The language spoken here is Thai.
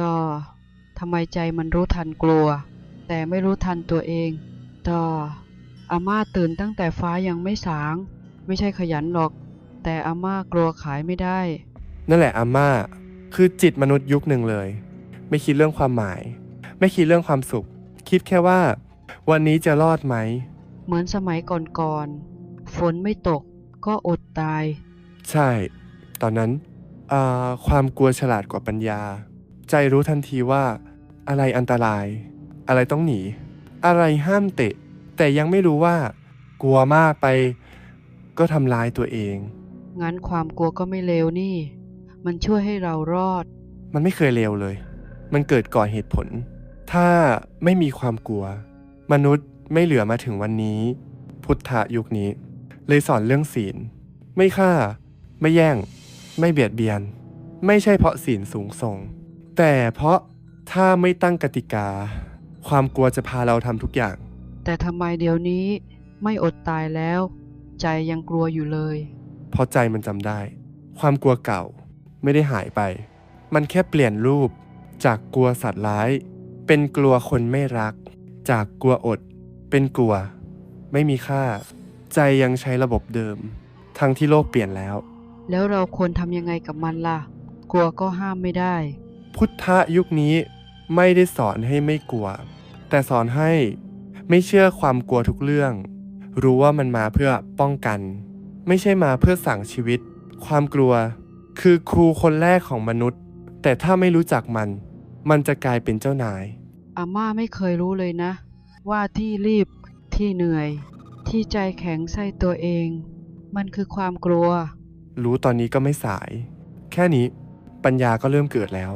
ต่อทำไมใจมันรู้ทันกลัว แต่ไม่รู้ทันตัวเอง ต่ออาม่าตื่นตั้งแต่ฟ้ายังไม่สาง ไม่ใช่ขยันหรอก แต่อาม่ากลัวขายไม่ได้ นั่นแหละอาม่า คือจิตมนุษย์ยุคหนึ่งเลย ไม่คิดเรื่องความหมาย ไม่คิดเรื่องความสุข คิดแค่ว่า วันนี้จะรอดไหม เหมือนสมัยก่อนๆฝนไม่ตกก็อดตาย ใช่ ตอนนั้น อ่า ความกลัวฉลาดกว่าปัญญา ใจรู้ทันทีว่า อะไรอันตราย อะไรต้องหนี อะไรห้ามเตะ แต่ยังไม่รู้ว่า กลัวมากไป ก็ทำร้ายตัวเอง งั้นความกลัวก็ไม่เลวนี่ มันช่วยให้เรารอด มันไม่เคยเลวเลย มันเกิดก่อนเหตุผล ถ้าไม่มีความกลัว มนุษย์ไม่เหลือมาถึงวันนี้ พุทธยุคนี้ เลยสอนเรื่องศีล ไม่ฆ่า ไม่แย่ง ไม่เบียดเบียน ไม่ใช่เพราะศีลสูงส่ง แต่เพราะถ้าไม่ตั้งกติกา ความกลัวจะพาเราทำทุกอย่าง แต่ทำไมเดี๋ยวนี้ไม่อดตายแล้ว ใจยังกลัวอยู่เลย เพราะใจมันจำได้ ความกลัวเก่าไม่ได้หายไป มันแค่เปลี่ยนรูป จากกลัวสัตว์ร้าย เป็นกลัวคนไม่รัก จากกลัวอด เป็นกลัว ไม่มีค่า ใจยังใช้ระบบเดิม ทั้งที่โลกเปลี่ยนแล้ว แล้วเราควรทำยังไงกับมันล่ะ กลัวก็ห้ามไม่ได้ พุทธยุคนี้ไม่ได้สอนให้ไม่กลัว แต่สอนให้ไม่เชื่อความกลัวทุกเรื่อง รู้ว่ามันมาเพื่อป้องกัน ไม่ใช่มาเพื่อสั่งชีวิต ความกลัว คือครูคนแรกของมนุษย์ แต่ถ้าไม่รู้จักมัน มันจะกลายเป็นเจ้านาย อาม่าไม่เคยรู้เลยนะ ว่าที่รีบที่เหนื่อย ที่ใจแข็งใส่ตัวเอง มันคือความกลัว รู้ตอนนี้ก็ไม่สาย แค่นี้ปัญญาก็เริ่มเกิดแล้ว